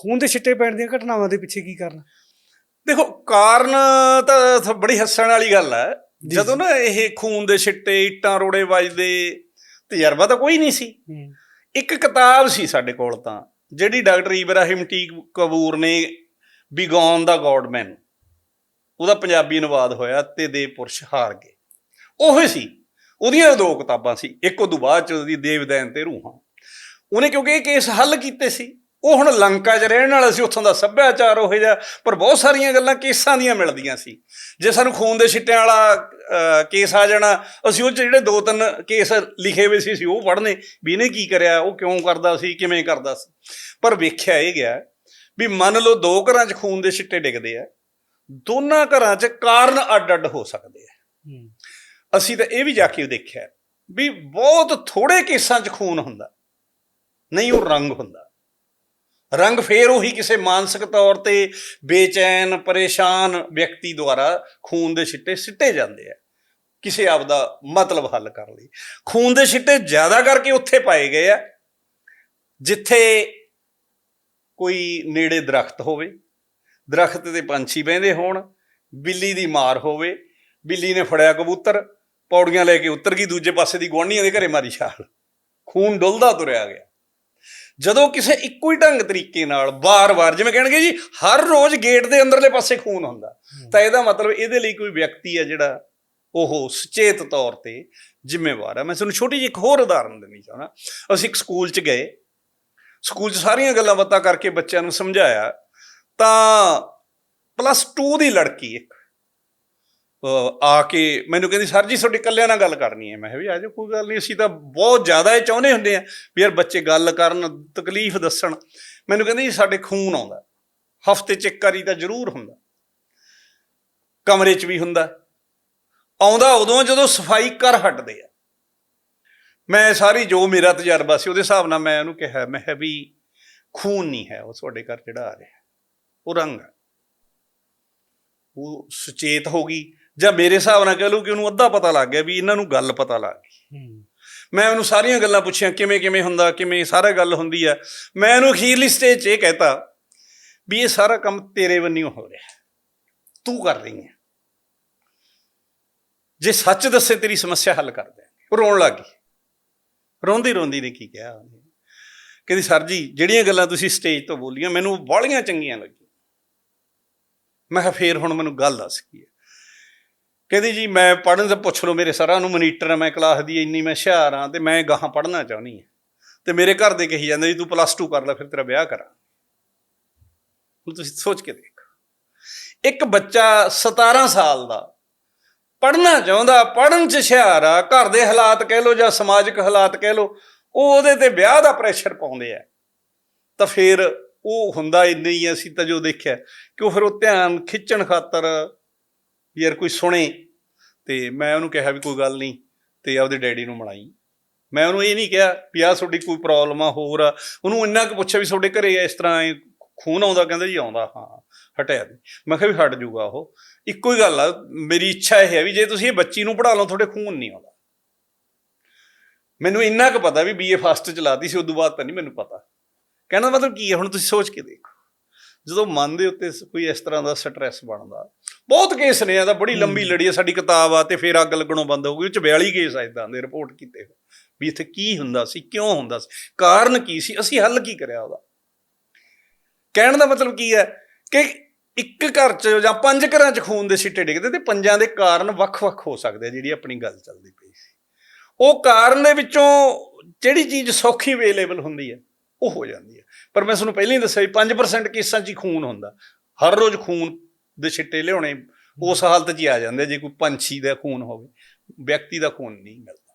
ਖੂਨ ਦੇ ਛਿੱਟੇ ਪੈਣ ਦੀਆਂ ਘਟਨਾਵਾਂ ਦੇ ਪਿੱਛੇ ਕੀ ਕਾਰਨ? ਦੇਖੋ ਕਾਰਨ ਤਾਂ ਬੜੀ ਹੱਸਣ ਵਾਲੀ ਗੱਲ ਹੈ। ਜਦੋਂ ਨਾ ਇਹ ਖੂਨ ਦੇ ਛਿੱਟੇ ਇੱਟਾਂ ਰੋੜੇ ਵੱਜਦੇ ਤਜਰਬਾ ਤਾਂ ਕੋਈ ਨਹੀਂ ਸੀ। ਇੱਕ ਕਿਤਾਬ ਸੀ ਸਾਡੇ ਕੋਲ ਤਾਂ ਜਿਹੜੀ ਡਾਕਟਰ ਇਬਰਾਹਿਮ ਟੀ ਕਬੂਰ ਨੇ ਬਿਗੌਨ ਦਾ ਗੋਡਮੈਨ ਉਹਦਾ ਪੰਜਾਬੀ ਅਨੁਵਾਦ ਹੋਇਆ ਤੇ ਦੇ ਪੁਰਸ਼ ਹਾਰ ਗਏ। ਉਹੀ ਸੀ ਉਹਦੀਆਂ ਦੋ ਕਿਤਾਬਾਂ ਸੀ ਇੱਕ ਉਦੋਂ ਬਾਅਦ ਚ ਉਹਦੀ ਦੇਵਦੈਨ ਤੇ ਰੂਹਾਂ। ਉਹਨੇ ਕਿਉਂਕਿ ਇਹ ਕੇਸ ਹੱਲ ਕੀਤੇ ਸੀ ਉਹ ਹੁਣ ਲੰਕਾ 'ਚ ਰਹਿਣ ਵਾਲਾ ਸੀ ਉੱਥੋਂ ਦਾ ਸੱਭਿਆਚਾਰ ਉਹ ਜਿਹਾ ਪਰ ਬਹੁਤ ਸਾਰੀਆਂ ਗੱਲਾਂ ਕੇਸਾਂ ਦੀਆਂ ਮਿਲਦੀਆਂ ਸੀ। ਜੇ ਸਾਨੂੰ ਖੂਨ ਦੇ ਛਿੱਟਿਆਂ ਵਾਲਾ ਕੇਸ ਆ ਜਾਣਾ ਅਸੀਂ ਉਹ 'ਚ ਜਿਹੜੇ ਦੋ ਤਿੰਨ ਕੇਸ ਲਿਖੇ ਹੋਏ ਸੀ ਸੀ ਉਹ ਪੜ੍ਹਨੇ ਵੀ ਇਹਨੇ ਕੀ ਕਰਿਆ ਉਹ ਕਿਉਂ ਕਰਦਾ ਸੀ ਕਿਵੇਂ ਕਰਦਾ ਸੀ। ਪਰ ਵੇਖਿਆ ਇਹ ਗਿਆ ਵੀ ਮੰਨ ਲਓ ਦੋ ਘਰਾਂ 'ਚ ਖੂਨ ਦੇ ਛਿੱਟੇ ਡਿੱਗਦੇ ਆ ਦੋਨਾਂ ਘਰਾਂ 'ਚ ਕਾਰਨ ਅੱਡ-ਅੱਡ ਹੋ ਸਕਦੇ ਆ। ਅਸੀਂ ਤਾਂ ਇਹ ਵੀ ਜਾ ਕੇ ਦੇਖਿਆ ਵੀ ਬਹੁਤ ਥੋੜੇ ਕੇਸਾਂ 'ਚ ਖੂਨ ਹੁੰਦਾ ਨਹੀਂ ਉਹ ਰੰਗ ਹੁੰਦਾ। ਰੰਗ ਫੇਰ ਉਹੀ ਕਿਸੇ ਮਾਨਸਿਕ ਤੌਰ ਤੇ ਬੇਚੈਨ, ਪਰੇਸ਼ਾਨ ਵਿਅਕਤੀ ਦੁਆਰਾ ਖੂਨ ਦੇ ਛਿੱਟੇ ਸਿੱਟੇ ਜਾਂਦੇ ਆ। ਕਿਸੇ ਆਪ ਦਾ ਮਤਲਬ ਹੱਲ ਕਰਨ ਲਈ। ਖੂਨ ਦੇ ਛਿੱਟੇ ਜ਼ਿਆਦਾ ਕਰਕੇ ਉੱਥੇ ਪਾਏ ਗਏ ਆ, ਜਿੱਥੇ ਕੋਈ ਨੇੜੇ ਦਰਖਤ ਹੋਵੇ, ਦਰਖਤ ਤੇ ਪੰਛੀ ਬਹਿੰਦੇ ਹੋਣ, ਬਿੱਲੀ ਦੀ ਮਾਰ ਹੋਵੇ, ਬਿੱਲੀ ਨੇ ਫੜਿਆ ਕਬੂਤਰ, ਪੌੜੀਆਂ ਲੈ ਕੇ ਉੱਤਰ ਗਈ, ਦੂਜੇ ਪਾਸੇ ਦੀ ਗੁਆਂਢੀਆਂ ਦੇ ਘਰੇ ਮਾਰੀ ਛਾਲ। ਖੂਨ ਡੁੱਲਦਾ ਤੁਰਿਆ ਗਿਆ। ਜਦੋਂ ਕਿਸੇ ਇੱਕੋ ਹੀ ਢੰਗ ਤਰੀਕੇ ਨਾਲ ਬਾਰ-ਬਾਰ ਜਿਵੇਂ ਕਹਿਣਗੇ ਜੀ ਹਰ ਰੋਜ਼ ਗੇਟ ਦੇ ਅੰਦਰਲੇ ਪਾਸੇ ਖੂਨ ਹੁੰਦਾ। ਤਾਂ ਇਹਦਾ ਮਤਲਬ ਇਹਦੇ ਲਈ ਕੋਈ ਵਿਅਕਤੀ ਹੈ ਜਿਹੜਾ ਉਹ ਸੁਚੇਤ ਤੌਰ ਤੇ ਜ਼ਿੰਮੇਵਾਰ ਹੈ। ਮੈਂ ਤੁਹਾਨੂੰ ਛੋਟੀ ਜਿਹੀ ਇੱਕ ਹੋਰ ਉਦਾਹਰਨ ਦੇਣੀ ਚਾਹਣਾ ਅਸੀਂ ਇੱਕ ਸਕੂਲ 'ਚ ਗਏ। ਸਕੂਲ 'ਚ ਸਾਰੀਆਂ ਗੱਲਾਂ ਬਾਤਾਂ ਕਰਕੇ ਬੱਚਿਆਂ ਨੂੰ ਸਮਝਾਇਆ। ਤਾਂ ਪਲੱਸ 2 ਦੀ ਲੜਕੀ ਇੱਕ ਆ ਕੇ ਮੈਨੂੰ ਕਹਿੰਦੀ, ਸਰ ਜੀ, ਤੁਹਾਡੇ ਇਕੱਲਿਆਂ ਨਾਲ ਗੱਲ ਕਰਨੀ ਹੈ। ਮੈਂ ਕਿਹਾ ਵੀ ਆਜੋ ਕੋਈ ਗੱਲ ਨਹੀਂ, ਅਸੀਂ ਤਾਂ ਬਹੁਤ ਜ਼ਿਆਦਾ ਇਹ ਚਾਹੁੰਦੇ ਹੁੰਦੇ ਆ ਵੀ ਯਾਰ ਬੱਚੇ ਗੱਲ ਕਰਨ, ਤਕਲੀਫ ਦੱਸਣ। ਮੈਨੂੰ ਕਹਿੰਦੀ ਜੀ ਸਾਡੇ ਖੂਨ ਆਉਂਦਾ। ਹਫ਼ਤੇ ਚ ਇੱਕ ਵਾਰੀ ਤਾਂ ਜ਼ਰੂਰ ਹੁੰਦਾ। ਕਮਰੇ 'ਚ ਵੀ ਹੁੰਦਾ। ਆਉਂਦਾ ਉਦੋਂ ਜਦੋਂ ਸਫ਼ਾਈ ਕਰ ਹਟਦੇ ਆ। ਮੈਂ ਸਾਰੀ ਜੋ ਮੇਰਾ ਤਜਰਬਾ ਸੀ, ਉਹਦੇ ਹਿਸਾਬ ਨਾਲ ਮੈਂ ਉਹਨੂੰ ਕਿਹਾ, ਮੈਂ ਕਿਹਾ ਵੀ ਖੂਨ ਨਹੀਂ ਹੈ, ਉਹ ਤੁਹਾਡੇ ਘਰ ਜਿਹੜਾ ਆ ਰਿਹਾ। ਉਹ ਰੰਗ ਹੈ ਉਹ ਸੁਚੇਤ ਹੋ ਗਈ। ਜਾਂ ਮੇਰੇ ਹਿਸਾਬ ਨਾਲ ਕਹ ਲਓ ਕਿ ਉਹਨੂੰ ਅੱਧਾ ਪਤਾ ਲੱਗ ਗਿਆ ਵੀ ਇਹਨਾਂ ਨੂੰ ਗੱਲ ਪਤਾ ਲੱਗ ਗਈ। ਮੈਂ ਉਹਨੂੰ ਸਾਰੀਆਂ ਗੱਲਾਂ ਪੁੱਛੀਆਂ ਕਿਵੇਂ ਕਿਵੇਂ ਹੁੰਦਾ ਕਿਵੇਂ ਸਾਰਾ ਗੱਲ ਹੁੰਦੀ ਆ। ਮੈਂ ਉਹਨੂੰ ਅਖੀਰਲੀ ਸਟੇਜ 'ਚ ਇਹ ਕਹਿਤਾ ਵੀ ਇਹ ਸਾਰਾ ਕੰਮ ਤੇਰੇ ਵੱਲੋਂ ਹੋ ਰਿਹਾ ਤੂੰ ਕਰ ਰਹੀ ਹੈ। ਜੇ ਸੱਚ ਦੱਸੇ ਤੇਰੀ ਸਮੱਸਿਆ ਹੱਲ ਕਰ ਦਿਆਂਗੇ ਉਹ ਰੋਣ ਲੱਗ ਗਈ। ਰੋਂਦੀ ਰੋਂਦੀ ਨੇ ਕੀ ਕਿਹਾ ਉਹਨੇ? ਕਹਿੰਦੀ ਸਰ ਜੀ ਜਿਹੜੀਆਂ ਗੱਲਾਂ ਤੁਸੀਂ ਸਟੇਜ ਤੋਂ ਬੋਲੀਆਂ ਮੈਨੂੰ ਬਾਹਲੀਆਂ ਚੰਗੀਆਂ ਲੱਗੀਆਂ। ਮੈਂ ਕਿਹਾ ਫੇਰ ਹੁਣ ਮੈਨੂੰ ਗੱਲ ਦੱਸ ਕੀ ਹੈ? ਕਹਿੰਦੀ ਜੀ, ਮੈਂ ਪੜਨ ਦਾ ਪੁੱਛ ਲਓ, ਮੇਰੇ ਸਰਾਂ ਨੂੰ ਮਨੀਟਰ ਆ ਮੈਂ ਕਲਾਸ ਦੀ ਇੰਨੀ ਮੈਂ ਹੁਸ਼ਿਆਰ ਆ ਤੇ ਮੈਂ ਗਾਹਾਂ ਪੜਨਾ ਚਾਹੁੰਦੀ ਆ ਤੇ ਮੇਰੇ ਘਰ ਦੇ ਕਹੀ ਜਾਂਦੇ ਜੀ, ਤੂੰ ਪਲੱਸ 2 ਕਰ ਲੈ, ਫਿਰ ਤੇਰਾ ਵਿਆਹ ਕਰਾਂ। ਹੁਣ ਤੁਸੀਂ ਸੋਚ ਕੇ ਦੇਖੋ। ਇੱਕ ਬੱਚਾ 17 ਸਾਲ ਦਾ ਪੜਨਾ ਚਾਹੁੰਦਾ ਪੜਨ ਚ ਹੁਸ਼ਿਆਰ ਆ, ਘਰ ਦੇ ਹਾਲਾਤ ਕਹਿ ਲਓ ਜਾਂ ਸਮਾਜਿਕ ਹਾਲਾਤ ਕਹਿ ਲਓ, ਉਹ ਉਹਦੇ ਤੇ ਵਿਆਹ ਦਾ ਪ੍ਰੈਸ਼ਰ ਪਾਉਂਦੇ ਆ। ਤਾਂ ਫਿਰ ਉਹ ਹੁੰਦਾ ਇੰਨੇ ਹੀ, ਅਸੀਂ ਤਾਂ ਜੋ ਦੇਖਿਆ, ਕਿ ਉਹ ਫਿਰ ਉਹ ਧਿਆਨ ਖਿੱਚਣ ਖਾਤਰ ਵੀ ਯਾਰ ਕੋਈ ਸੁਣੇ ਤੇ ਮੈਂ ਉਹਨੂੰ ਕਿਹਾ ਵੀ ਕੋਈ ਗੱਲ ਨਹੀਂ ਤੇ ਆਪਦੇ ਡੈਡੀ ਨੂੰ ਮਲਾਈ ਮੈਂ ਉਹਨੂੰ ਇਹ ਨਹੀਂ ਕਿਹਾ ਵੀ ਆਹ ਤੁਹਾਡੀ ਕੋਈ ਪ੍ਰੋਬਲਮ ਆ, ਹੋਰ ਆ। ਉਹਨੂੰ ਇੰਨਾ ਕੁ ਪੁੱਛਿਆ ਵੀ ਤੁਹਾਡੇ ਘਰੇ ਇਸ ਤਰ੍ਹਾਂ ਖੂਨ ਆਉਂਦਾ, ਕਹਿੰਦਾ ਜੀ ਆਉਂਦਾ, ਹਾਂ, ਹਟਿਆ ਦੀ ਮੈਂ ਕਿਹਾ ਵੀ ਹਟ ਜਾਊਗਾ ਉਹ। ਇੱਕੋ ਹੀ ਗੱਲ ਆ, ਮੇਰੀ ਇੱਛਾ ਇਹ ਹੈ ਵੀ ਜੇ ਤੁਸੀਂ ਇਹ ਬੱਚੀ ਨੂੰ ਪੜ੍ਹਾ ਲਓ, ਤੁਹਾਡੇ ਖੂਨ ਨਹੀਂ ਆਉਂਦਾ। ਮੈਨੂੰ ਇੰਨਾ ਕੁ ਪਤਾ ਵੀ ਬੀਏ ਫਸਟ ਚ ਲਾਤੀ ਸੀ ਤੋਂ ਬਾਅਦ ਤਾਂ ਨਹੀਂ ਮੈਨੂੰ ਪਤਾ। ਕਹਿਣ ਦਾ ਮਤਲਬ ਕੀ ਹੈ? ਹੁਣ ਤੁਸੀਂ ਸੋਚ ਕੇ ਦੇਖੋ। ਜਦੋਂ ਮਨ ਦੇ ਉੱਤੇ ਕੋਈ ਇਸ ਤਰ੍ਹਾਂ ਦਾ ਸਟ੍ਰੈਸ ਬਣਦਾ ਬਹੁਤ ਕੇਸ ਨੇ ਇਹਦਾ ਬੜੀ ਲੰਬੀ ਲੜੀ ਹੈ ਸਾਡੀ ਕਿਤਾਬ ਆ ਤੇ ਫਿਰ ਅੱਗ ਲੱਗਣੋਂ ਬੰਦ ਹੋ ਗਈ ਉਹ ਚ 42 ਕੇਸ ਆ ਇਦਾਂ ਦੇ ਰਿਪੋਰਟ ਕੀਤੇ। ਵੀ ਇੱਥੇ ਕੀ ਹੁੰਦਾ ਸੀ ਕਿਉਂ ਹੁੰਦਾ ਸੀ ਕਾਰਨ ਕੀ ਸੀ ਅਸੀਂ ਹੱਲ ਕੀ ਕਰਿਆ ਉਹਦਾ? ਕਹਿਣ ਦਾ ਮਤਲਬ ਕੀ ਹੈ ਕਿ ਇੱਕ ਘਰ 'ਚ ਜਾਂ ਪੰਜ ਘਰਾਂ 'ਚ ਖੂਨ ਦੇ ਛਿੱਟੇ ਡਿੱਗਦੇ ਤੇ ਪੰਜਾਂ ਦੇ ਕਾਰਨ ਵੱਖ-ਵੱਖ ਹੋ ਸਕਦੇ ਆ ਜਿਹੜੀ ਆਪਣੀ ਗੱਲ ਚੱਲਦੀ ਪਈ ਸੀ। ਉਹ ਕਾਰਨ ਦੇ ਵਿੱਚੋਂ ਜਿਹੜੀ ਚੀਜ਼ ਸੌਖੀ ਅਵੇਲੇਬਲ ਹੁੰਦੀ ਹੈ ਉਹ ਹੋ ਜਾਂਦੀ ਹੈ। ਪਰ ਮੈਂ ਤੁਹਾਨੂੰ ਪਹਿਲਾਂ ਹੀ ਦੱਸਿਆ ਵੀ 5% ਕੇਸਾਂ 'ਚ ਹੀ ਖੂਨ ਹੁੰਦਾ। ਹਰ ਰੋਜ਼ ਖੂਨ ਦੇ ਛਿੱਟੇ ਲਿਆਉਣੇ, ਉਸ ਹਾਲਤ 'ਚ ਹੀ ਆ ਜਾਂਦੇ ਜੇ ਕੋਈ ਪੰਛੀ ਦਾ ਖੂਨ ਹੋਵੇ, ਵਿਅਕਤੀ ਦਾ ਖੂਨ ਨਹੀਂ ਮਿਲਦਾ।